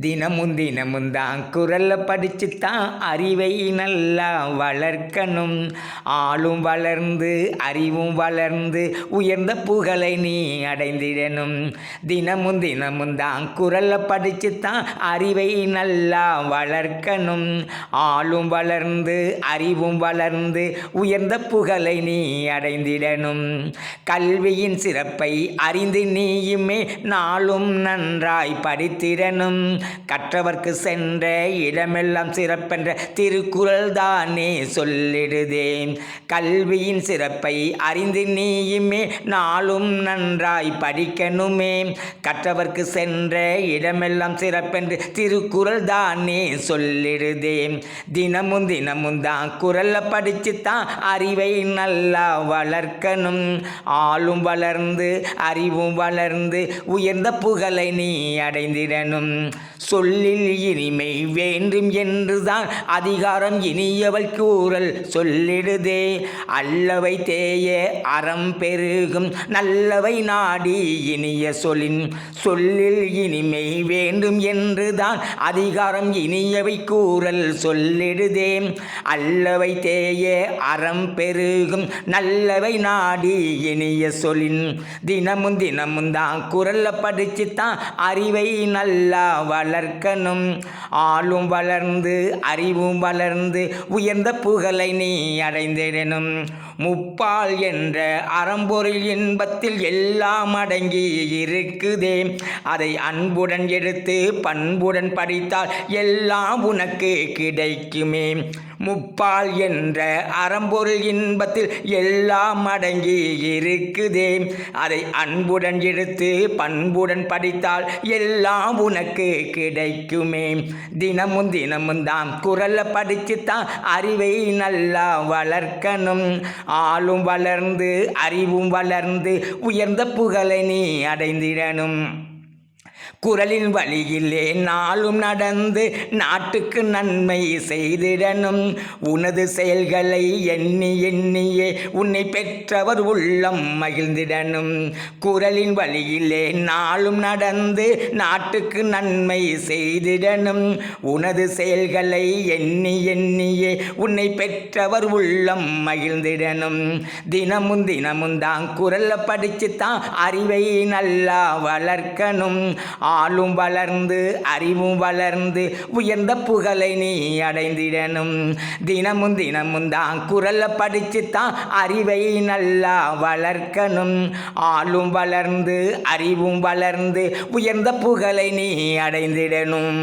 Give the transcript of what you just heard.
தினமும் தினமும் தான் குரல்ல படிச்சு தான் அறிவை நல்லா வளர்க்கணும். ஆளும் வளர்ந்து அறிவும் வளர்ந்து உயர்ந்த புகழை நீ அடைந்திடணும். தினமும் தினமும் தான் குரல்ல படிச்சு தான் அறிவை நல்லா வளர்க்கணும். ஆளும் வளர்ந்து அறிவும் வளர்ந்து உயர்ந்த புகழை நீ அடைந்திடணும். கல்வியின் சிறப்பை அறிந்து நீயுமே நாளும் நன்றாய் படித்திடணும். கற்றவர்க்கு சென்ற இடமெல்லாம் சிறப்பென்ற திருக்குறள் தானே சொல்லிடுதே கல்வியின் சிறப்பை அறிந்து நீயுமே நாளும் நன்றாய் படிக்கணுமே. கற்றவர்க்கு சென்ற இடமெல்லாம் சிறப்பென்று திருக்குறள் தானே சொல்லிடுதே தினமும் தினமும் தான் குரல்ல படிச்சு தான் அறிவை நல்லா வளர்க்கணும். ஆளும் வளர்ந்து அறிவும் வளர்ந்து உயர்ந்த புகழை நீ அடைந்திடணும். சொல்லில் இனிமை வேண்டும் என்றுதான் அதிகாரம் இனியவள் கூறல் சொல்லிடுதே. அல்லவை தேய அறம் பெருகும் நல்லவை நாடி இனிய சொல்லின் சொல்லில் இனிமை வேண்டும் என்றுதான் அதிகாரம் இனியவை கூறல் சொல்லிடுதே. அல்லவை தேய அறம் பெருகும் நல்லவை நாடி இனிய சொல்லின் தினமும் தினமும் தான் குரல்ல படிச்சு தான் அறிவை நல்லா வளர்க்கணும். ஆளும் வளர்ந்து அறிவும் வளர்ந்து உயர்ந்த புகழை நீ அடைந்திடணும். முப்பால் என்ற அறம்பொருள் இன்பத்தில் எல்லாம் அடங்கி இருக்குதே. அதை அன்புடன் எடுத்து பண்புடன் படித்தால் எல்லாம் உனக்கு கிடைக்குமே. முப்பால் என்ற அறம்பொருள் இன்பத்தில் எல்லாம் அடங்கி இருக்குதே. அதை அன்புடன் எடுத்து பண்புடன் படித்தால் எல்லாம் உனக்கு கிடைக்குமே. தினமும் தினமும் தான் குரலை படித்து தான் அறிவை நல்லா வளர்க்கணும். ஆளும் வளர்ந்து அறிவும் வளர்ந்து உயர்ந்த புகழை நீ அடைந்திடணும். குரலின் வழியிலே நாளும் நடந்து நாட்டுக்கு நன்மை செய்திடனும் உனது செயல்களை எண்ணி எண்ணியே உன்னை பெற்றவர் உள்ளம் மகிழ்ந்திடனும் குரலின் வழியிலே நாளும் நடந்து நாட்டுக்கு நன்மை செய்திடனும் உனது செயல்களை எண்ணி எண்ணியே உன்னை பெற்றவர் உள்ளம் மகிழ்ந்திடனும் தினமும் தினமும் தான் குரலை படிச்சு தான் அறிவை நல்லா வளர்க்கணும். ஆளும் வளர்ந்து அறிவும் வளர்ந்து உயர்ந்த புகழை நீ அடைந்திடணும். தினமும் தினமும் தான் குரலை படிச்சு தான் அறிவை நல்லா வளர்க்கணும். ஆளும் வளர்ந்து அறிவும் வளர்ந்து உயர்ந்த புகழை நீ அடைந்திடணும்.